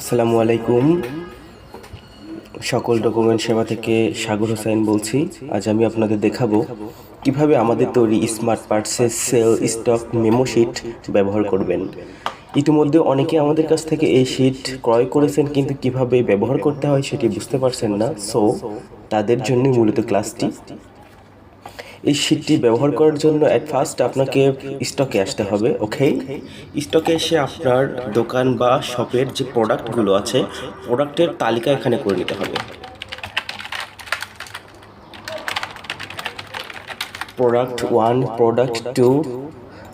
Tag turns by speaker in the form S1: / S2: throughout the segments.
S1: আসসালামু আলাইকুম। সকল ডকুমেন্ট সেবা থেকে সাগর হোসেন বলছি। আজ আমি আপনাদের দেখাবো কীভাবে আমাদের তৈরি স্মার্ট পার্টসের সেল স্টক মেমো শিট ব্যবহার করবেন। ইতিমধ্যে অনেকে আমাদের কাছ থেকে এই শিট ক্রয় করেছেন, কিন্তু কীভাবে ব্যবহার করতে হয় সেটি বুঝতে পারছেন না। সো তাদের জন্যই মূলত ক্লাসটি এই শিটটি ব্যবহার করার জন্য অ্যাট ফার্স্ট আপনাকে স্টকে আসতে হবে ওকে স্টকে এসে আপনার দোকান বা শপের যে প্রোডাক্টগুলো আছে প্রোডাক্টের তালিকা এখানে করে নিতে হবে। প্রোডাক্ট ওয়ান প্রোডাক্ট টু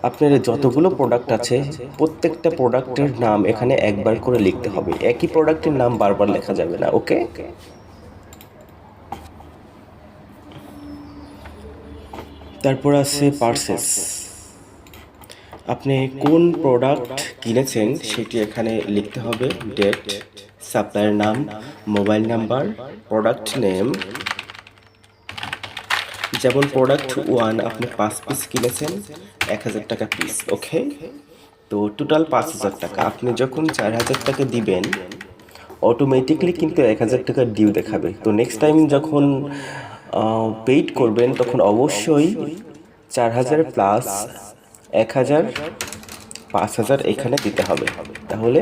S1: আপনার যতগুলো প্রোডাক্ট আছে, প্রত্যেকটা প্রোডাক্টের নাম এখানে একবার করে লিখতে হবে। একই প্রোডাক্টের নাম বারবার লেখা যাবে না ওকে তারপর আছে পার্সেস আপনি কোন প্রোডাক্ট কিনেছেন সেটি এখানে লিখতে হবে ডেট সাপ্লায়ার নাম মোবাইল নাম্বার প্রোডাক্ট নেম যেমন প্রোডাক্ট ওয়ান আপনি পাঁচ পিস কিনেছেন, এক হাজার টাকা পিস ওকে তো টোটাল পাঁচ হাজার টাকা। আপনি যখন চার হাজার টাকা দিবেন অটোমেটিকলি কিন্তু এক হাজার টাকার ডিউ দেখাবে। তো নেক্সট টাইম যখন পেইড করবেন, তখন অবশ্যই চার হাজার প্লাস এক হাজার, পাঁচ হাজার এখানে দিতে হবে। তাহলে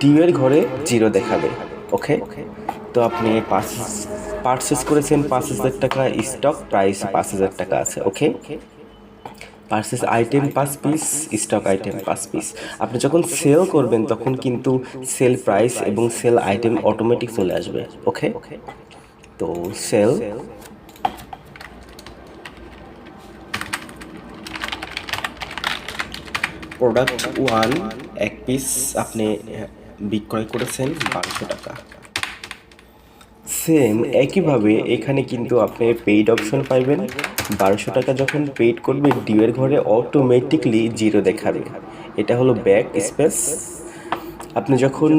S1: ডিউয়ের ঘরে জিরো দেখাবে ওকে তো আপনি পাঁচ পারচেস করেছেন, পাঁচ হাজার টাকা স্টক প্রাইস পাঁচ হাজার টাকা আছে ওকে পার্সেস আইটেম পাঁচ পিস স্টক আইটেম পাঁচ পিস আপনি যখন সেল করবেন, তখন কিন্তু সেল প্রাইস এবং সেল আইটেম অটোমেটিক চলে আসবে ওকে তো সেল প্রোডাক্ট ওয়ান এক পিস আপনি বিক্রয় করেছেন বারোশো টাকা। সেম একইভাবে এখানে কিন্তু আপনি পেইড অপশন পাইবেন। বারোশো টাকা যখন পেইড করবেন ডিউয়ের ঘরে অটোমেটিকলি জিরো দেখাবে এটা হলো ব্যাক স্পেস আপনি যখন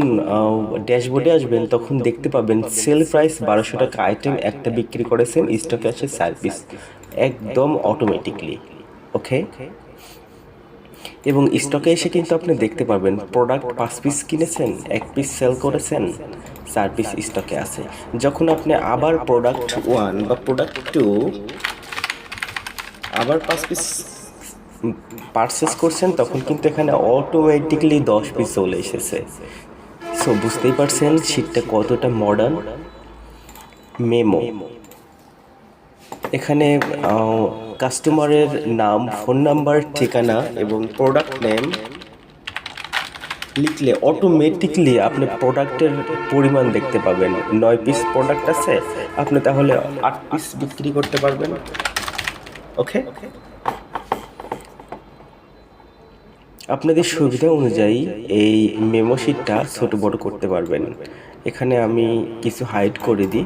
S1: ড্যাশবোর্ডে আসবেন, তখন দেখতে পাবেন সেল প্রাইস বারোশো টাকা আইটেম একটা বিক্রি করেছেন স্টকে আছে সার্ভিস একদম অটোমেটিকলি ওকে এবং স্টকে এসে কিন্তু আপনি দেখতে পারবেন প্রোডাক্ট পাঁচ পিস কিনেছেন, এক পিস সেল করেছেন, চার পিস স্টকে আছে। যখন আপনি আবার প্রোডাক্ট ওয়ান বা প্রোডাক্ট টু আবার পাঁচ পিস পারচেস করছেন, তখন কিন্তু এখানে অটোমেটিকলি দশ পিস চলে এসেছে। সো বুঝতেই পারছেন শীটটা কতটা মডার্ন মেমো এখানে কাস্টমারের নাম ফোন নাম্বার ঠিকানা এবং প্রোডাক্ট নেম লিখলে অটোমেটিকলি আপনি প্রোডাক্টের পরিমাণ দেখতে পাবেন। নয় পিস প্রোডাক্ট আছে, আপনি তাহলে আট পিস বিক্রি করতে পারবেন। ওকে আপনাদের সুবিধা অনুযায়ী এই মেমো শিটটা ছোট বড় করতে পারবেন। এখানে আমি কিছু হাইড করে দিই।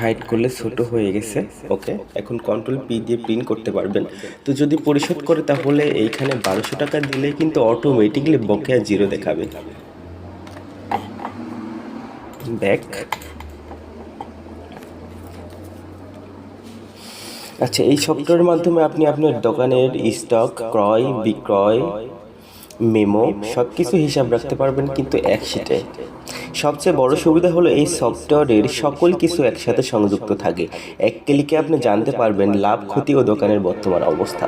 S1: হাইড করলে ছোট হয়ে গেছে ওকে এখন কন্ট্রোল পি দিয়ে প্রিন্ট করতে পারবেন। তো যদি পরিশোধ করে, তাহলে এইখানে বারোশো টাকা দিলে কিন্তু অটোমেটিকলি বকেয়া জিরো দেখাবে। ব্যাক আচ্ছা এই সফটওয়্যারের মাধ্যমে আপনি আপনার দোকানের স্টক ক্রয়, বিক্রয় মেমো সব কিছু হিসাব রাখতে পারবেন কিন্তু এক সবচেয়ে বড় সুবিধা হলো এই সফটওয়্যারের সকল কিছু একসাথে সংযুক্ত থাকে। এক ক্লিকে আপনি জানতে পারবেন লাভ, ক্ষতি ও দোকানের বর্তমান অবস্থা।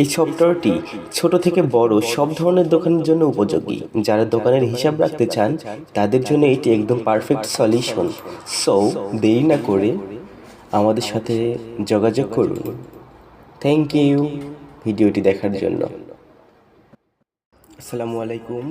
S1: এই সফটওয়্যারটি ছোট থেকে বড় সব ধরনের দোকানের জন্য উপযোগী। যারা দোকানের হিসাব রাখতে চান, তাদের জন্য এটি একদম পারফেক্ট সলিউশন সো দেরি না করে আমাদের সাথে যোগাযোগ করুন। থ্যাংক ইউ ভিডিওটি দেখার জন্য। আসসালামু আলাইকুম।